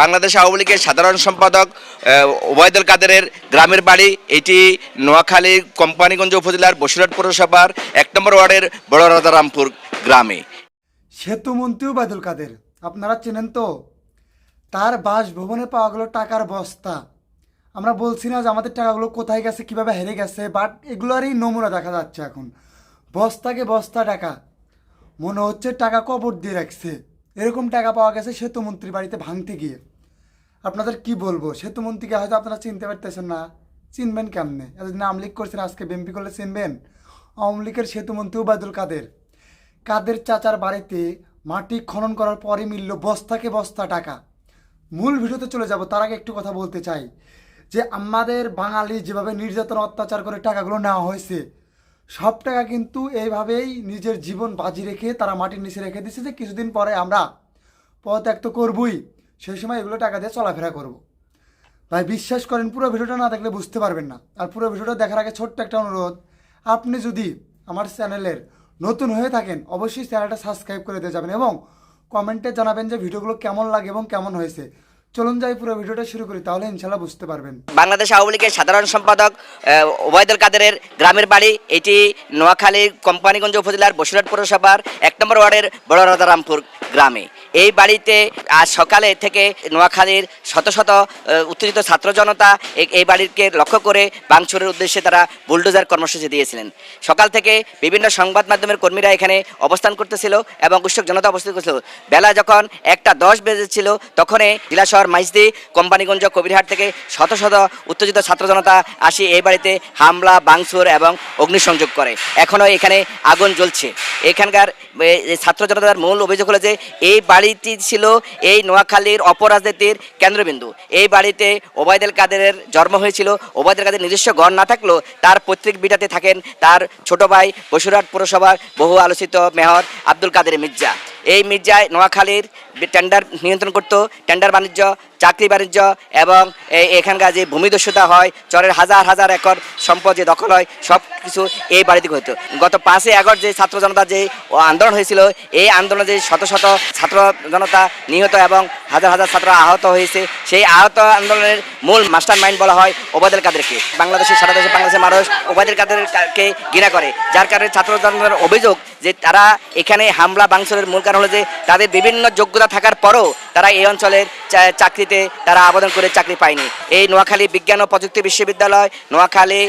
বাংলাদেশ আওয়ামী লীগের সাধারণ সম্পাদক ওবায়দুল কাদেরের গ্রামের বাড়ি। এটি নোয়াখালী কোম্পানিগঞ্জ উপজেলার বসিরহাট পৌরসভার এক নম্বর ওয়ার্ডের বড় রাজারামপুর গ্রামে। সেতুমন্ত্রী ওবায়দুল কাদের, আপনারা চেনেন তো? তার বাসভবনে পাওয়া গেল টাকার বস্তা। আমরা বলছি না যে আমাদের টাকাগুলো কোথায় গেছে, কীভাবে হেরে গেছে বাট এগুলোরই নমুনা দেখা যাচ্ছে এখন। বস্তাকে বস্তা টাকা। মনে হচ্ছে টাকা কবর দিয়ে রাখছে। এরকম টাকা পাওয়া গেছে সেতুমন্ত্রীর বাড়িতে ভাঙতে গিয়ে। আপনাদের কি বলব? সেতুমন্ত্রীকে হয়তো আপনারা চিনতে পারতেছেন না। চিনবেন কেমনে? এতদিন আওয়ামী লীগ করছেন, আজকে বিএমপি করলে চিনবেন। আওয়ামী লীগের সেতুমন্ত্রী ওবায়দুল কাদের। কাদের চাচার বাড়িতে মাটি খনন করার পরে মিলল বস্তাকে বস্তা টাকা। মূল ভিডিওতে চলে যাব, তার আগে একটু কথা বলতে চাই। যে আমাদের বাঙালি যেভাবে নির্যাতন, অত্যাচার করে টাকাগুলো নেওয়া হয়েছে, সব টাকা কিন্তু এইভাবেই নিজের জীবন বাজি রেখে তারা মাটির নিচে রেখে দিচ্ছে যে কিছুদিন পরে আমরা পদত্যাগ তো করবই। সেই সময় এগুলো টাকা দিয়ে চলাফেরা করব। ভাই, বিশ্বাস করেন, পুরো ভিডিওটা না দেখলে বুঝতে পারবেন না। আর পুরো ভিডিওটা দেখার আগে ছোট্ট একটা অনুরোধ, আপনি যদি আমার চ্যানেলের নতুন হয়ে থাকেন, অবশ্যই চ্যানেলটা সাবস্ক্রাইব করে দিয়ে যাবেন এবং কমেন্টে জানাবেন যে ভিডিওগুলো কেমন লাগে এবং কেমন হয়েছে। চলুন যাই পুরো ভিডিওটা শুরু করি, তাহলে ইনশাল্লাহ বুঝতে পারবেন। বাংলাদেশ আওয়ামী লীগের সাধারণ সম্পাদক ওবায়দুল কাদেরের গ্রামের বাড়ি, এটি নোয়াখালী কোম্পানিগঞ্জ উপজেলার বসিরহাট পৌরসভার এক নম্বর ওয়ার্ডের বড় রাজারামপুর গ্রামে। এই বাড়িতে আজ সকালে থেকে নোয়াখালীর শত শত উত্তেজিত ছাত্র জনতা এই বাড়িকে লক্ষ্য করে ভাঙচুরের উদ্দেশ্যে তারা বুলডোজার কর্মসূচি দিয়েছিলেন। সকাল থেকে বিভিন্ন সংবাদ মাধ্যমের কর্মীরা এখানে অবস্থান করতেছিল এবং উৎসুক জনতা অবস্থান করছিল বেলা যখন একটা দশ বেজেছিল, তখনই জেলা শহর মাইজদি, কোম্পানিগঞ্জ, কবিরহাট থেকে শত শত উত্তেজিত ছাত্র জনতা আসি এই বাড়িতে হামলা বাংসুর এবং অগ্নিসংযোগ করে। এখনও এখানে আগুন জ্বলছে। এখানকার ছাত্র জনতার মূল অভিযোগ হলো যে, এই বাড়িটি ছিল এই নোয়াখালীর অপরাজনীতির কেন্দ্রবিন্দু। এই বাড়িতে ওবায়দুল কাদেরের জন্ম হয়েছিল। ওবায়দুল কাদের নিজস্ব ঘর না থাকলেও তার পৈতৃক বিটাতে থাকেন তার ছোট ভাই বসুরহাট পুরসভার বহু আলোচিত মেয়র আব্দুল কাদের মির্জা। এই মির্জায় নোয়াখালীর টেন্ডার নিয়ন্ত্রণ করত, টেন্ডার বাণিজ্য, চাকরি বাণিজ্য এবং এখানকার যে ভূমিদস্যুতা হয়, চরের হাজার হাজার একর সম্পদ যে দখল হয় সব কিছু এই বাড়ি থেকে হতো গত পাঁচই আগস্ট যে ছাত্র জনতা যে আন্দোলন হয়েছিল, এই আন্দোলনে যে শত শত ছাত্র জনতা নিহত এবং হাজার হাজার ছাত্র আহত হয়েছে। সেই আহত আন্দোলনের মূল মাস্টার মাইন্ড বলা হয় ওবায়দুল কাদেরকে। বাংলাদেশের সারা দেশে বাংলাদেশের মানুষ ওবায়দুল কাদেরকে ঘৃণা করে। যার কারণে ছাত্র জনতার অভিযোগ যে তারা এখানে হামলা বাংসরের মূল কারণ হলো যে তাদের বিভিন্ন যোগ্যতা থাকার পরও তারা এই অঞ্চলের চাকরিতে তারা আবেদন করে চাকরি পায়নি। এই নোয়াখালী বিজ্ঞান ও প্রযুক্তি বিশ্ববিদ্যালয়, নোয়াখালী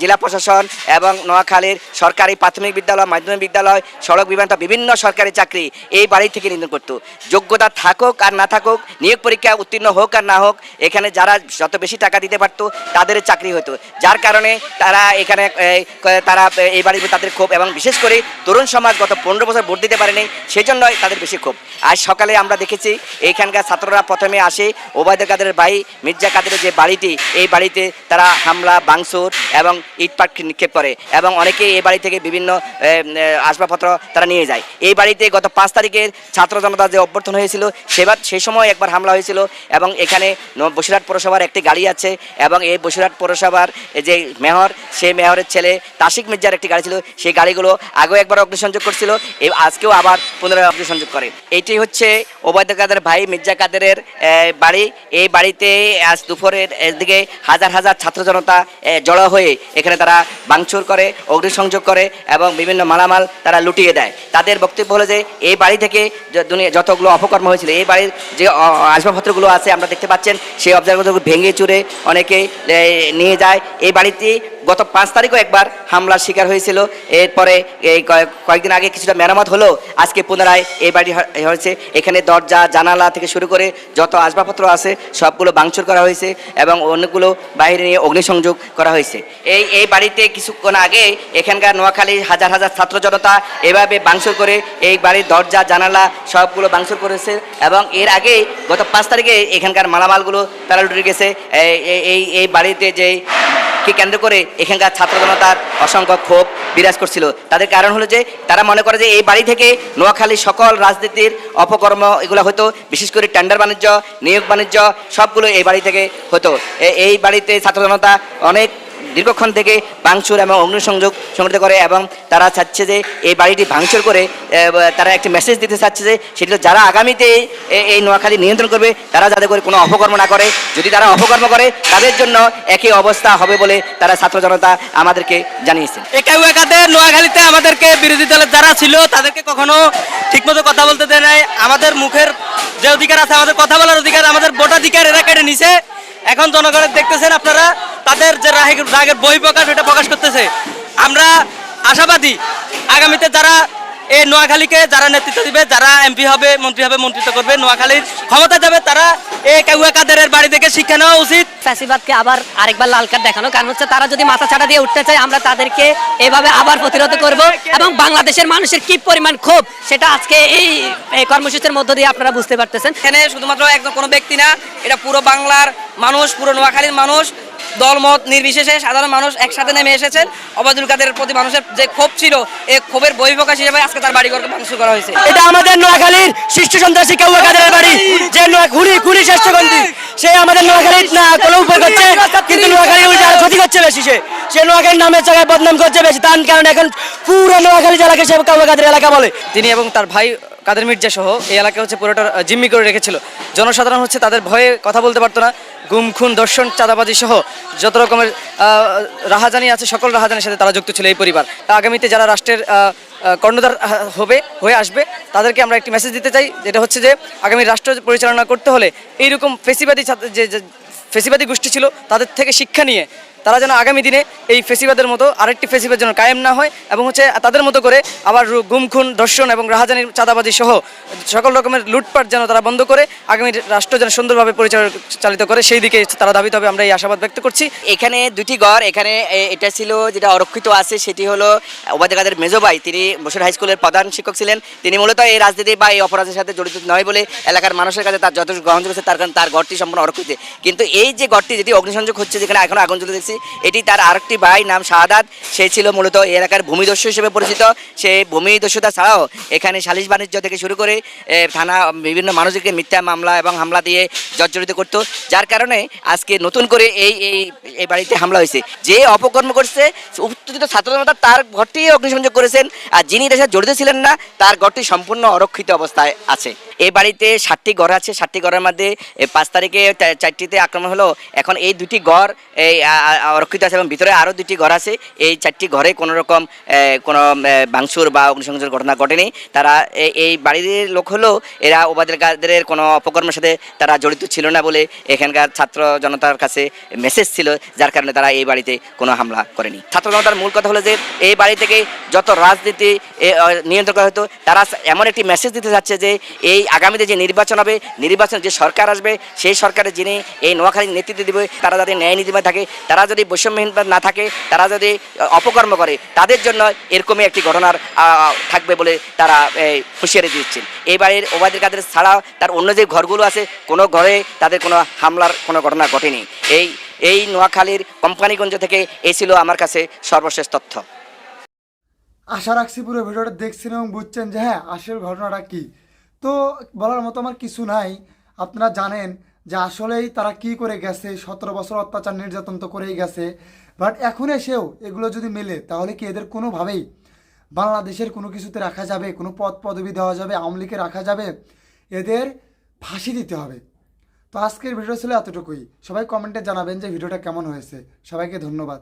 জেলা প্রশাসন এবং নোয়াখালীর সরকারি প্রাথমিক বিদ্যালয়, মাধ্যমিক বিদ্যালয়, সড়ক বিমান বিভিন্ন সরকারি চাকরি এই বাড়ি থেকে নির্ধারণ করতো। যোগ্যতা থাকুক আর না থাকুক, নিয়োগ পরীক্ষা উত্তীর্ণ হোক আর না হোক, এখানে যারা যত বেশি টাকা দিতে পারতো, তাদের চাকরি হতো। যার কারণে তারা এখানে তারা এই বাড়ির তাদের ক্ষোভ এবং বিশেষ করে তরুণ সমাজ গত পনেরো বছর ভোট দিতে পারেনি, সেজন্যই তাদের বেশি ক্ষোভ। আজ সকালে আমরা দেখেছি এইখানকার ছাত্ররা প্রথমে আসে ওবায়দুল কাদের ভাই, মির্জা কাদেরের যে বাড়িটি, এই বাড়িতে তারা হামলা বাংসুর এবং ইটপাট নিক্ষেপ করে এবং অনেকে এই বাড়ি থেকে বিভিন্ন আসবাবপত্র তারা নিয়ে যায়। এই বাড়িতে গত পাঁচ তারিখের ছাত্র জনতা যে অভ্যর্থন হয়েছিল সেবার সেই সময় একবার হামলা হয়েছিল এবং এখানে বসিরহাট পৌরসভার একটি গাড়ি আছে এবং এই বসিরহাট পৌরসভার যে মেয়র সেই মেয়রের ছেলে তাসিক মির্জার একটি গাড়ি ছিল। সেই গাড়িগুলো আগেও একবার অগ্নিসংযোগ করছিল আজকেও আবার পুনরায় অগ্নিসংযোগ করে। এটি হচ্ছে ওবায়দুল কাদের ভাই মির্জা কাদেরের বাড়ি, এই বাড়িতে আজ দুপুরের দিকে হাজার হাজার ছাত্র জনতা জড়ো হয়ে এখানে তারা ভাঙচুর করে, অগ্নিসংযোগ করে এবং বিভিন্ন মালামাল তারা লুটিয়ে দেয়। তাদের বক্তব্য হলো যে, এই বাড়ি থেকে যতগুলো অপকর্ম হয়েছিল, এই বাড়ির যে আসবাবপত্রগুলো আছে, আমরা দেখতে পাচ্ছেন, সেই অবজারভগুলো ভেঙে চুরে অনেকে নিয়ে যায়। এই বাড়িতে গত পাঁচ তারিখও একবার হামলার শিকার হয়েছিল। এরপরে এই কয়েক- কয়েকদিন আগে কিছুটা মেরামত হলো। আজকে পুনরায় এই বাড়ি হয়েছে। এখানে দরজা, জানালা থেকে শুরু করে যত আসবাবপত্র আছে, সবগুলো ভাঙচুর করা হয়েছে এবং অনেকগুলো বাইরে নিয়ে অগ্নিসংযোগ করা হয়েছে। এই এই বাড়িতে কিছুক্ষণ আগে এখানকার নোয়াখালীর হাজার হাজার ছাত্র জনতা এভাবে ভাঙচুর করে এই বাড়ির দরজা, জানালা সবগুলো ভাঙচুর করেছে এবং এর আগে গত পাঁচ তারিখে এখানকার মালামালগুলো তারা লুটে গেছে। এই এই বাড়িতে যে কে কেন্দ্র করে এখানকার ছাত্র জনতার অসংখ্য ক্ষোভ বিরাজ করছিল। তাদের কারণ হলো যে, তারা মনে করে যে এই বাড়ি থেকে নোয়াখালী সকল রাজনীতির অপকর্ম এগুলো হতো, বিশেষ করে টেন্ডার বাণিজ্য, নিয়োগ বাণিজ্য, সবগুলো এই বাড়ি থেকে হতো। এই বাড়িতে ছাত্র জনতা অনেক দীর্ঘক্ষণ থেকে ভাঙচুর এবং অগ্নিসংযোগ সংগঠিত করে এবং তারা চাচ্ছে যে এই বাড়িটি ভাঙচুর করে তারা একটি মেসেজ দিতে চাচ্ছে যে সেটি যারা আগামীতে এই নোয়াখালী নিয়ন্ত্রণ করবে, তারা যাতে করে কোনো অপকর্ম না করে। যদি তারা অপকর্ম করে, তাদের জন্য একই অবস্থা হবে বলে তারা ছাত্র জনতা আমাদেরকে জানিয়েছেন একাউ একাতে নোয়াখালীতে আমাদেরকে বিরোধী দলের যারা ছিল, তাদেরকে কখনো ঠিকমতো কথা বলতে দেয় নাই। আমাদের মুখের যে অধিকার আছে, আমাদের কথা বলার অধিকার, আমাদের ভোটাধিকার এরা কেটে নিছে। এখন জনগণের দেখতেছেন আপনারা, তাদের যে রাগের রাগের বই প্রকাশ ওটা প্রকাশ করতেছে। আমরা আশাবাদী, আগামীতে যারা এই নোয়াখালীকে যারা নেতৃত্ব দিবে যারা এমপি হবে মন্ত্রী হবে মন্ত্রিত্ব করবে নোয়াখালীর ক্ষমতা যাবে তারা এই কাউয়া কাদের বাড়ি থেকে শিক্ষা নেওয়া উচিত। ফ্যাসিবাদকে আবার আরেকবার লাল কার্ড দেখানো কারণ হচ্ছে তারা যদি মাথা ছাড়া দিয়ে উঠতে চায় আমরা তাদেরকে এভাবে আবার প্রতিরোধ করব এবং বাংলাদেশের মানুষের কি পরিমাণ ক্ষোভ সেটা আজকে এই এই কর্মসূচির মধ্য দিয়ে আপনারা বুঝতে পারতেছেন। এখানে শুধুমাত্র একজন কোনো ব্যক্তি না এটা পুরো বাংলার মানুষ পুরো নোয়াখালীর মানুষ দলমত নির্বিশেষে সাধারণ মানুষ একসাথে নেমে এসেছেন। অবাদুল কাদের প্রতি মানুষের যে ক্ষোভ ছিল এই ক্ষোভের বহিঃপ্রকাশ হিসেবে আজকে তার বাড়িঘরকে ভাঙচুর করা হয়েছে। এটা আমাদের নোয়াখালীর শিশু সন্ত্রাসী কাউয়া কাদের বাড়ি যে খুনি খুনি শ্রেষ্ঠগন্ধি। সে আমাদের নোয়াখালীর না কোনো উপর করছে কিন্তু নোয়াখালী উল্টে আর ক্ষতি করছে বেশি সে। সে নোয়াখালীর নামের জায়গায় বদনাম করছে বেশি তার কারণে এখন পুরো নোয়াখালী জেলাকে সে কাউয়া কাদের এলাকা বলে। তিনি এবং তার ভাই কাদের মির্জা সহ এই এলাকা হচ্ছে পুরোটা জিম্মি করে রেখেছিল। জনসাধারণ হচ্ছে তাদের ভয়ে কথা বলতে পারতো না। গুম খুন দর্শন, চাঁদাবাজি সহ যত রকমের রাহাজানি আছে, সকল রাহাজানির সাথে তারা যুক্ত ছিল এই পরিবার। আগামীতে যারা রাষ্ট্রের কর্ণধার হবে, হয়ে আসবে, তাদেরকে আমরা একটি মেসেজ দিতে চাই, যেটা হচ্ছে যে, আগামী রাষ্ট্র পরিচালনা করতে হলে এইরকম ফেসিবাদী যে, ফেসিবাদী গোষ্ঠী ছিল, তাদের থেকে শিক্ষা নিয়ে তারা যেন আগামী দিনে এই ফেসিবাদের মতো আরেকটি ফেসিবাদ যেন কায়েম না হয় এবং হচ্ছে তাদের মতো করে আবার গুমখুন গুম খুন ধর্ষণ এবং রাহাজানির চাঁদাবাজি সহ সকল রকমের লুটপাট যেন তারা বন্ধ করে আগামী রাষ্ট্র যেন সুন্দরভাবে পরিচালিত করে, সেই দিকে তারা দাবি তবে আমরা এই আশাবাদ ব্যক্ত করছি। এখানে দুটি ঘর এখানে এটা ছিল যেটা অরক্ষিত আছে, সেটি হলো ওবায়দা কাদের মেজো ভাই, তিনি বসুর হাই স্কুলের প্রধান শিক্ষক ছিলেন। তিনি মূলত এই রাজনীতি বা এই অপরাধের সাথে জড়িত নয় বলে এলাকার মানুষের কাছে তার যথেষ্ট গ্রহণযোগ্য তার কারণ তার ঘরটি সম্পূর্ণ অরক্ষিত। কিন্তু এই যে ঘরটি যেটি অগ্নিসংযোগ হচ্ছে, যেখানে এখন আগুন জ্বলে দেখছি এটি তার আরেকটি ভাই, নাম শাহাদাত। সে ছিল মূলত এলাকার ভূমিদস্যু হিসেবে পরিচিত। সে ভূমিদস্যুতা ছাড়াও এখানে সালিশ বাণিজ্য থেকে শুরু করে থানা বিভিন্ন মানুষকে মিথ্যা মামলা এবং হামলা দিয়ে জর্জরিত করত, যার কারণে আজকে নতুন করে এই এই এই বাড়িতে হামলা হয়েছে। যে অপকর্ম করছে, উত্তেজিত ছাত্র জনতা তার ঘরটি অগ্নিসংযোগ করেছেন, আর যিনি দেশে জড়িত ছিলেন না, তার ঘরটি সম্পূর্ণ অরক্ষিত অবস্থায় আছে। এই বাড়িতে ষাটটি ঘর আছে ষাটটি ঘরের মধ্যে পাঁচ তারিখে চারটিতে আক্রমণ হলো। এখন এই দুটি ঘর, এই অরক্ষিত আছে এবং ভিতরে আরও দুটি ঘর আছে। এই চারটি ঘরে কোনো রকম কোনো ভাঙচুর বা অগ্নিসংযোগের ঘটনা ঘটেনি। তারা এই বাড়ির লোক হলেও এরা ওবাদের কোনো অপকর্মের সাথে তারা জড়িত ছিল না বলে এখানকার ছাত্র জনতার কাছে মেসেজ ছিল, যার কারণে তারা এই বাড়িতে কোনো হামলা করেনি। ছাত্র জনতার মূল কথা হলো যে, এই বাড়ি থেকে যত রাজনীতি নিয়ন্ত্রণ করা হতো, তারা এমন একটি মেসেজ দিতে চাচ্ছে যে, এই আগামীতে যে নির্বাচন হবে, নির্বাচন যে সরকার আসবে, সেই সরকারের যিনি এই নোয়াখালীর নেতৃত্ব দেবে, তারা যাতে ন্যায় নীতিময় থাকে, তারা যদি বৈষম্যহীন না থাকে, তারা যদি অপকর্ম করে, তাদের জন্য এরকমই একটি ঘটনার থাকবে বলে তারা হুঁশিয়ারি দিচ্ছেন। এই বাড়ির ওবায়দুল কাদের ছাড়াও তার অন্য যে ঘরগুলো আছে, কোনো ঘরে তাদের কোনো হামলার কোনো ঘটনা ঘটেনি। এই এই নোয়াখালীর কোম্পানিগঞ্জ থেকে এই ছিল আমার কাছে সর্বশেষ তথ্য। আশা রাখছি পুরো ভিডিওটা দেখছেন এবং বুঝছেন যে হ্যাঁ আসল ঘটনাটা কি। তো বলার মতো আমার কিছু নাই। আপনারা জানেন যে আসলেই তারা কি করে গেছে, সতেরো বছর অত্যাচার নির্যাতন তো করেই গেছে। বাট এখন এসেও এগুলো যদি মেলে, তাহলে কি এদের কোনোভাবেই বাংলাদেশের কোনো কিছুতে রাখা যাবে, কোনো পদ পদবি দেওয়া যাবে, আওয়ামী লীগে রাখা যাবে? এদের ফাঁসি দিতে হবে। তো আজকের ভিডিও ছিল এতটুকুই। সবাই কমেন্টে জানাবেন যে ভিডিওটা কেমন হয়েছে। সবাইকে ধন্যবাদ।